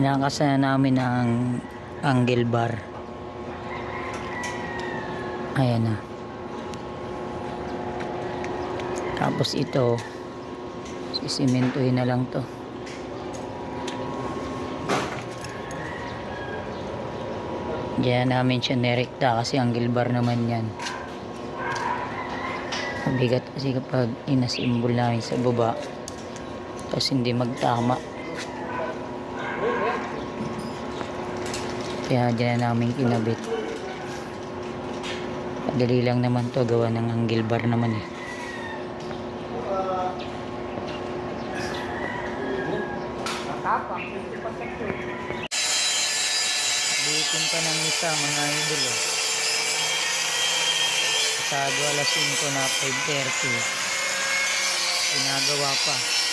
kinakasa na namin ang angle bar. Ayan na. Tapos ito sisimentohin na lang to. Diyan namin siya nerekta kasi angle bar naman yan. Mabigat kasi kapag inasimbol namin sa baba tapos hindi magtama kaya dyan na namin kinabit madali lang naman to gawa ng angle bar naman eh Bitin pa ng isa mga idol eh. Pasado alas 5 na 5.30. Ginagawa pa.